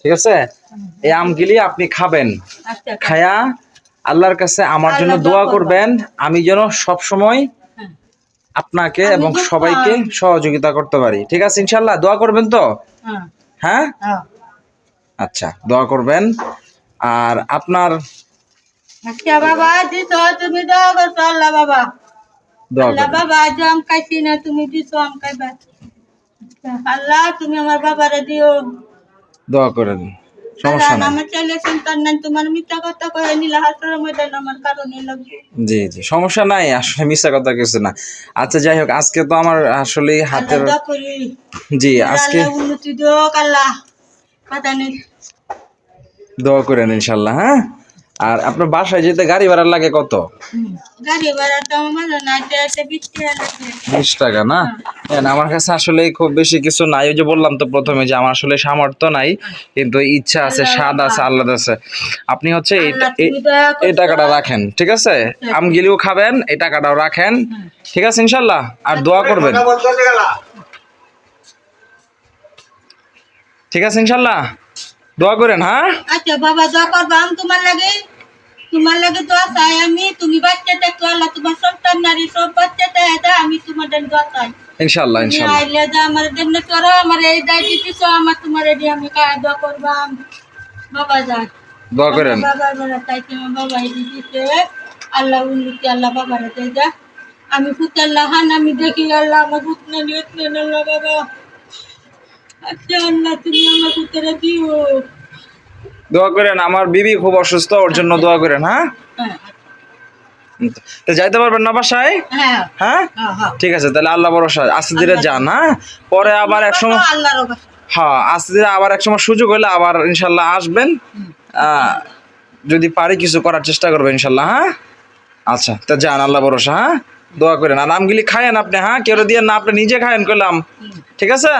ঠিক আছে? এই আমগুলি আপনি খাবেন। আচ্ছা খায়া আল্লাহর কাছে আমার জন্য দোয়া দোয়া করবেন। আমি যেন সব সময় হ্যাঁ। আপনাকে এবং সবাইকে সহযোগিতা করতে পারি। ঠিক আছে ইনশাল্লাহ দোয়া করবেন তো? হ্যাঁ। হ্যাঁ? হ্যাঁ। আচ্ছা দোয়া করবেন। আর আপনার আচ্ছা বাবা তুমি দাও করছ আল্লাহ বাবা। দোয়া আল্লাহ বাবা আজ আম খাইছি না তুমি দিছো আম খাইবা। আচ্ছা, আল্লাহ তুমি আমার বাবারে দিও। দোয়া করেন সমস্যা নাই। আমার ছেলে সন্তান নাই তোমার মিথ্যা কথা কয়ে নিলা ময়দান আমার কারণে জি জি সমস্যা নাই আসলে মিথ্যা কথা কিছু না। আচ্ছা যাই হোক আজকে তো আমার আসলে হাতের করি। জি আজকে আল্লাহ উন্নতি দিও আল্লাহ। দোয়া করেন ইনশাল্লাহ হ্যাঁ? আর আপনার বাসায় যেতে গাড়ি ভাড়া লাগে কত? গাড়ি ভাড়া তো আমার বিশ টাকা হ্যাঁ, না, আমার কাছে আসলে খুব বেশি কিছু নাই। ওই যে বললাম তো প্রথমে যে আমার আসলে সামর্থ্য নাই কিন্তু ইচ্ছা আছে স্বাদ আছে আল্লাহ আছে আপনি হচ্ছে এই টাকাটা রাখেন ঠিক আছে? আমগিলিও খাবেন এই টাকাটাও রাখেন ঠিক আছে ইনশাল্লাহ? আর দোয়া করবেন। ঠিক আছে ইনশাল্লাহ? দোয়া করেন হ্যাঁ? আচ্ছা বাবা দোয়া করবা আমি তোমার লাগে। তোমার লাগে দোয়া চাই আমি তুমি বাচ্চা দেখো আল্লাহ তোমার সন্তান নারী সব বাচ্চা দেয় আমি তোমার দোয়া চাই। ইনশাল্লাহ তুমি ইনশাল্লাহ আইলে যা আমার জন্য করো আমার এই দায় দিতেছ আমার তোমার এটি আমি কাজ দোয়া করবাম বাবা যা দোয়া করেন। বাবার বেলা চাইতে আমার বাবা এটি দিতে আল্লাহ উন্নতি আল্লাহ বাবার হাতে যা। আমি পুত আল্লাহ হান আমি দেখি আল্লাহ আমার পুত না নিয়ত নেন আল্লাহ বাবা। আচ্ছা আল্লাহ তুমি আমার পুতরে দিও দোয়া করেন আমার বিবি খুব অসুস্থ ওর জন্য দোয়া করেন হ্যাঁ? হ্যাঁ তো যাইতে পারবেন না বাসায়? হ্যাঁ। হ্যাঁ? হ্যাঁ হ্যাঁ। ঠিক আছে তাহলে আল্লাহ ভরসা আস্তে ধীরে যান হ্যাঁ? পরে আবার এক সময় হ্যাঁ আস্তে ধীরে আবার এক সময় সুযোগ হলে আবার ইনশাল্লাহ আসবেন। যদি পারি কিছু করার চেষ্টা করবেন ইনশাল্লাহ হ্যাঁ? আচ্ছা তা যান আল্লাহ ভরসা হ্যাঁ? দোয়া করেন। আর আমগুলি খায়েন আপনি হ্যাঁ? কেউ দিয়ে না আপনি নিজে খায়েন করলাম ঠিক আছে?